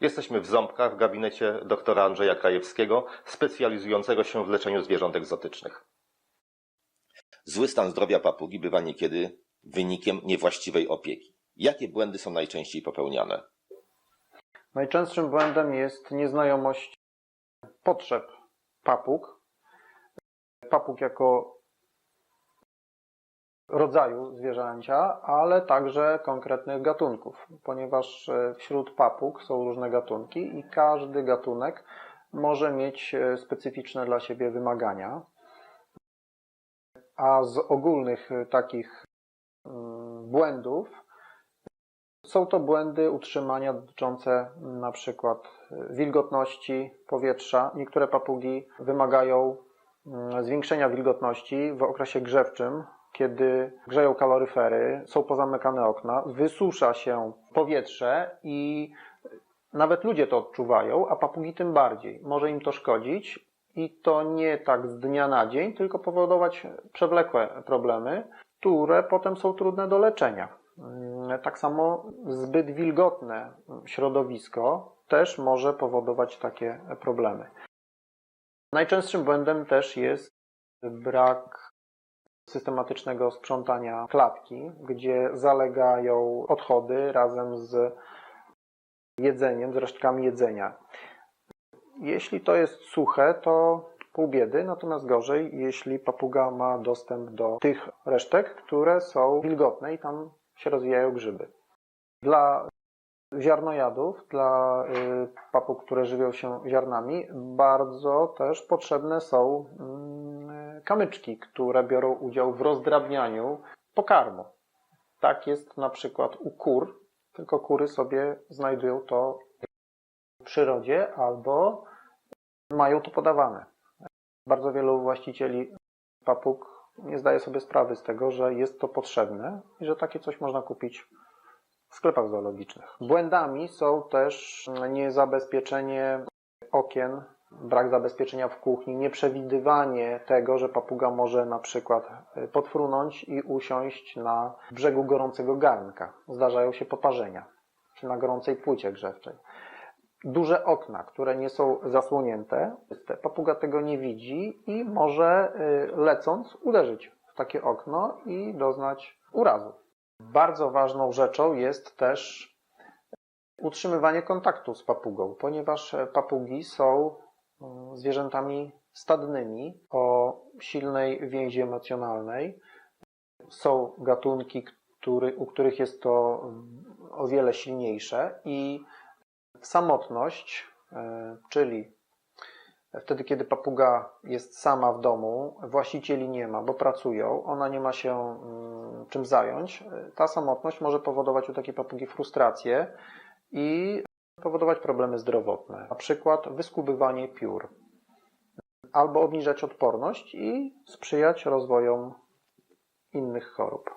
Jesteśmy w Ząbkach w gabinecie doktora Andrzeja Krajewskiego, specjalizującego się w leczeniu zwierząt egzotycznych. Zły stan zdrowia papugi bywa niekiedy wynikiem niewłaściwej opieki. Jakie błędy są najczęściej popełniane? Najczęstszym błędem jest nieznajomość potrzeb papug. Papug jako rodzaju zwierzęcia, ale także konkretnych gatunków, ponieważ e, wśród papug są różne gatunki i każdy gatunek może mieć e, specyficzne dla siebie wymagania. A z ogólnych e, takich mm, błędów są to błędy utrzymania dotyczące na przykład wilgotności powietrza. Niektóre papugi wymagają mm, zwiększenia wilgotności w okresie grzewczym, kiedy grzeją kaloryfery, są pozamykane okna, wysusza się powietrze i nawet ludzie to odczuwają, a papugi tym bardziej. Może im to szkodzić i to nie tak z dnia na dzień, tylko powodować przewlekłe problemy, które potem są trudne do leczenia. Mm, Tak samo zbyt wilgotne środowisko też może powodować takie problemy. Najczęstszym błędem też jest brak systematycznego sprzątania klatki, gdzie zalegają odchody razem z jedzeniem, z resztkami jedzenia. Jeśli to jest suche, to pół biedy, natomiast gorzej, jeśli papuga ma dostęp do tych resztek, które są wilgotne i tam się rozwijają grzyby. Dla ziarnojadów, dla y, papug, które żywią się ziarnami, bardzo też potrzebne są mm, kamyczki, które biorą udział w rozdrabnianiu pokarmu. Tak jest na przykład u kur, tylko kury sobie znajdują to w przyrodzie albo mają to podawane. Bardzo wielu właścicieli papug nie zdaje sobie sprawy z tego, że jest to potrzebne i że takie coś można kupić w sklepach zoologicznych. Błędami są też niezabezpieczenie okien, brak zabezpieczenia w kuchni, nieprzewidywanie tego, że papuga może na przykład podfrunąć i usiąść na brzegu gorącego garnka. Zdarzają się poparzenia, czy na gorącej płycie grzewczej. Duże okna, które nie są zasłonięte, papuga tego nie widzi i może y, lecąc uderzyć w takie okno i doznać urazu. Bardzo ważną rzeczą jest też utrzymywanie kontaktu z papugą, ponieważ papugi są zwierzętami stadnymi o silnej więzi emocjonalnej. Są gatunki, który, u których jest to o wiele silniejsze i samotność, e, czyli wtedy, kiedy papuga jest sama w domu, właścicieli nie ma, bo pracują, ona nie ma się mm, czym zająć, ta samotność może powodować u takiej papugi frustrację i powodować problemy zdrowotne, na przykład wyskubywanie piór, albo obniżać odporność i sprzyjać rozwojom innych chorób.